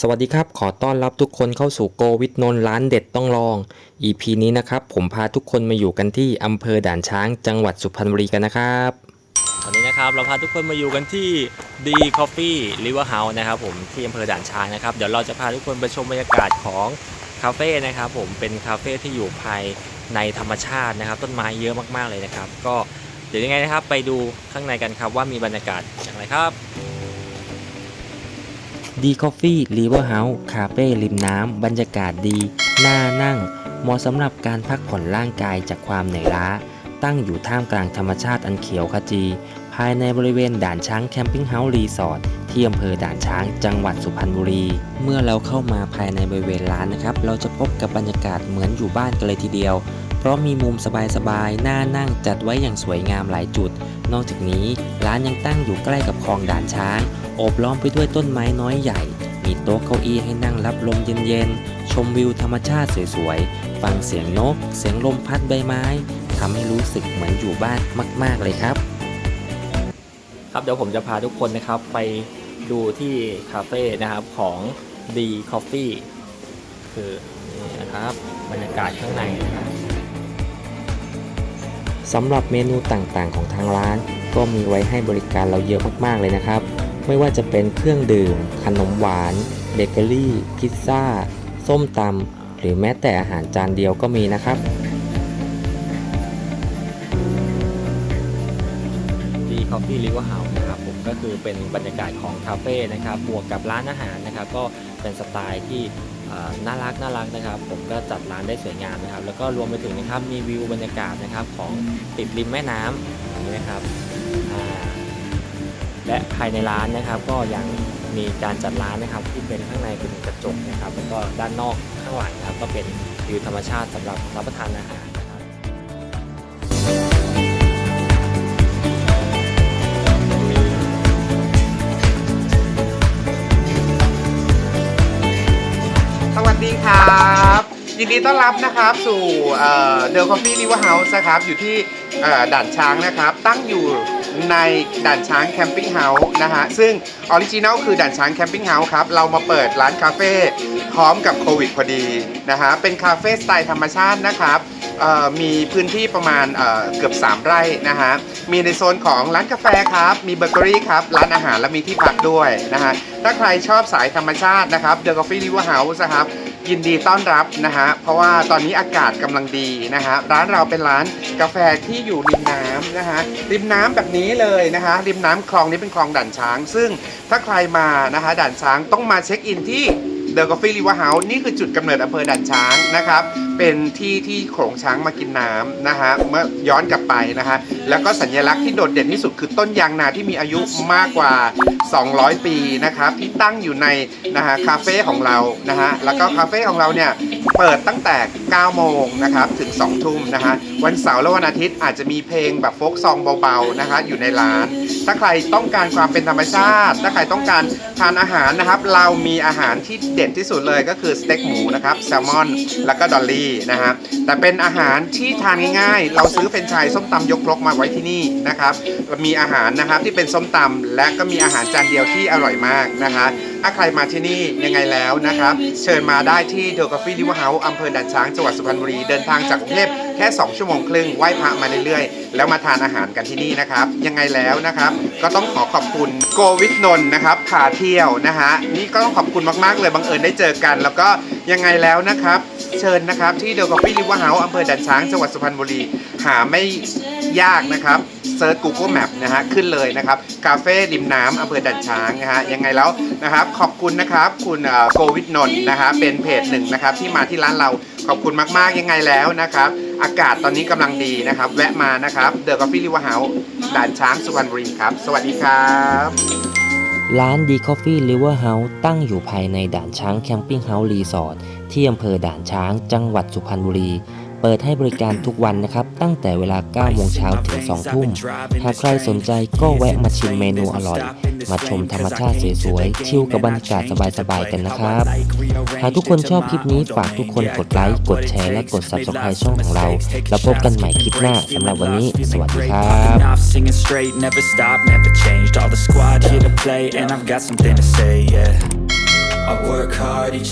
สวัสดีครับ ขอต้อนรับทุกคนเข้าสู่โกวิทนนท์ร้านเด็ดต้องลอง EP นี้นะครับ ผมพาทุกคนมาอยู่กันที่อำเภอด่านช้างจังหวัดสุพรรณบุรีกันนะครับวันนี้นะครับเราพาทุกคนมาอยู่กันที่ D Coffee River House นะครับผมที่อำเภอด่านช้างนะครับ เดี๋ยวเราจะพาทุกคนไปชมบรรยากาศของคาเฟ่นะครับผมเป็นคาเฟ่ที่อยู่ภายในธรรมชาตินะครับ ต้นไม้เยอะมากๆเลยนะครับ ก็เดี๋ยวยังไงนะครับ ไปดูข้างในกันครับว่ามีบรรยากาศอย่างไรครับ ดีคอฟฟี่รีเวอร์เฮาส์คาเฟ่ริมน้ำบรรยากาศดี น่านั่ง เหมาะสำหรับการพักผ่อนร่างกายจากความเหนื่อยล้า ตั้งอยู่ท่ามกลางธรรมชาติอันเขียวขจี ภายในบริเวณด่านช้างแคมปิ้งเฮาส์รีสอร์ทที่อำเภอด่านช้างจังหวัดสุพรรณบุรี เมื่อเราเข้ามาภายในบริเวณร้านนะครับ เราจะพบกับบรรยากาศเหมือนอยู่บ้านกันเลยทีเดียว เพราะมีมุมสบายๆน่านั่งจัดไว้อย่างสวยงามหลายจุด นอกจากนี้ร้านยังตั้งอยู่ใกล้กับคลองด่านช้าง โอบล้อมไปด้วยต้นไม้น้อยใหญ่ มีโต๊ะเก้าอี้ให้นั่งรับลมเย็นๆ ชมวิวธรรมชาติสวยๆ ฟังเสียงนก เสียงลมพัดใบไม้ทำให้รู้สึกเหมือนอยู่บ้านมาก ๆเลยครับ ครับเดี๋ยวผมจะพาทุกคนนะครับไปดูที่คาเฟ่นะครับของ D Coffee คือนี่นะครับบรรยากาศข้างในนะครับสำหรับเมนูต่างๆของทางร้าน ก็มีไว้ให้บริการเราเยอะมากๆเลยนะครับ ไม่ว่าจะเป็นเครื่องดื่ม ขนมหวาน เบเกอรี่ พิซซ่า ส้มตำ หรือแม้แต่อาหารจานเดียวก็มีนะครับ ดีคอฟฟี่ลิเวอร์เฮาส์นะครับผมก็คือเป็นบรรยากาศของคาเฟ่นะครับบวกกับร้านอาหารนะครับ ก็เป็นสไตล์ที่น่ารักน่ารักนะครับ ผมก็จัดร้านได้สวยงามนะครับ แล้วก็รวมไปถึงนะครับมีวิวบรรยากาศนะครับของติดริมแม่น้ำอย่างนี้นะครับ และภายในร้านนะครับก็ยังมีการจัดร้านนะครับที่เป็นข้างในเป็นกระจกนะครับแล้วก็ด้านนอกข้างหลังนะครับก็เป็นวิวธรรมชาติสำหรับรับประทานอาหารนะครับสวัสดีครับ ยินดีต้อนรับนะครับสู่เดลคอฟฟี่ริเวอร์เฮาส์นะครับ อยู่ที่ด่านช้างนะครับ ตั้งอยู่ ในด่านช้างแคมปิ้งเฮาส์นะฮะซึ่งออริจินัลคือด่านช้างแคมปิ้งเฮาส์ครับ เรามาเปิดร้านคาเฟ่พร้อมกับโควิดพอดีนะฮะเป็นคาเฟ่สไตล์ธรรมชาตินะครับมีพื้นที่ประมาณเเกือบ 3 ไร่นะฮะ มีในโซนของร้านกาแฟครับ มีเบเกอรี่ครับ ร้านอาหารและมีที่พักด้วยนะฮะ ถ้าใครชอบสายธรรมชาตินะครับเดลคอฟฟี่ริเวอร์เฮาส์นะครับ ยินดีต้อนรับนะฮะเพราะว่าตอนนี้อากาศกำลังดีนะฮะร้านเราเป็นร้านกาแฟที่อยู่ริมน้ำนะฮะริมน้ำแบบนี้เลยนะฮะริมน้ำคลองนี้เป็นคลองด่านช้าง ซึ่งถ้าใครมานะฮะด่านช้างต้องมาเช็คอินที่เดอะกาแฟรีวอร์เฮาส์นี่คือจุดกำเนิดอำเภอด่านช้างนะครับ เป็นที่ที่โขลงช้างมากินน้ำนะฮะเมื่อย้อนกลับไปนะฮะแล้วก็สัญลักษณ์ที่โดดเด่นที่สุดคือต้นยางนาที่มีอายุมากกว่า 200 ปีนะครับที่ตั้งอยู่ในนะฮะคาเฟ่ของเรานะฮะแล้วก็คาเฟ่ของเราเนี่ยเปิดตั้งแต่ 9 โมงนะครับถึง 2 ทุ่มนะฮะวันเสาร์และวันอาทิตย์อาจจะมีเพลงแบบโฟกซองเบาๆนะคะอยู่ในร้าน ถ้าใครต้องการความเป็นธรรมชาติ ถ้าใครต้องการทานอาหารนะครับ เรามีอาหารที่เด็ดที่สุดเลยก็คือสเต็กหมูนะครับแซลมอน แล้วก็ดอลลี่นะฮะแต่เป็นอาหารที่ทานง่ายๆ เราซื้อเป็นไชายส้มตำยกครกมาไว้ที่นี่นะครับ มีอาหารนะครับที่เป็นส้มตำและก็มีอาหารจานเดียวที่อร่อยมากนะคะถ้าใครมาที่นี่ยังไงแล้วนะครับ เชิญมาได้ที่เดอะกาฟี่ริวเฮาส์อำเภอด่านช้างจังหวัดสุพรรณบุรีเดินทางจากกรุงเทพ แค่ 2 ชั่วโมงครึ่งไหว้พระมาเรื่อยๆ แล้วมาทานอาหารกันที่นี่นะครับ ยังไงแล้วนะครับ ก็ต้องขอขอบคุณโกวิทนนท์นะครับพาเที่ยวนะฮะนี่ก็ต้องขอบคุณมากๆเลยบังเอิญได้เจอกัน แล้วก็ยังไงแล้วนะครับ เชิญนะครับที่เดลกาฟี่ริเวอร์เฮาส์อำเภอด่านช้างจังหวัดสุพรรณบุรีหาไม่ยากนะครับ เซิร์ช Google Map นะฮะขึ้นเลยนะครับคาเฟ่ริมน้ำอำเภอด่านช้างนะฮะยังไงแล้วนะครับขอบคุณนะครับคุณโกวิทนนท์นะฮะเป็นเพจหนึ่งนะครับที่มาที่ร้านเราขอบคุณมากๆยังไงแล้วนะครับอากาศตอนนี้กำลังดีนะครับ แวะมานะครับเดอะกาแฟริวอร์เฮาส์ด่านช้างสุพรรณบุรีครับ สวัสดีครับร้าน D Coffee River House ตั้งอยู่ภายในด่านช้างแคมปิ้งเฮาส์รีสอร์ทที่อำเภอด่านช้างจังหวัดสุพรรณบุรี เปิดให้บริการทุกวันนะครับ ตั้งแต่เวลา 9 โมงเช้าถึง 2 ทุ่ม หากใครสนใจก็แวะมาชิมเมนูอร่อย มาชมธรรมชาติสวยๆ ชิลกับบรรยากาศสบายๆ กันนะครับ หากทุกคนชอบคลิปนี้ฝากทุกคนกดไลค์ กดแชร์และกด Subscribe ช่องของเรา แล้วพบกันใหม่คลิปหน้าสำหรับวันนี้ สวัสดีครับ I work hard each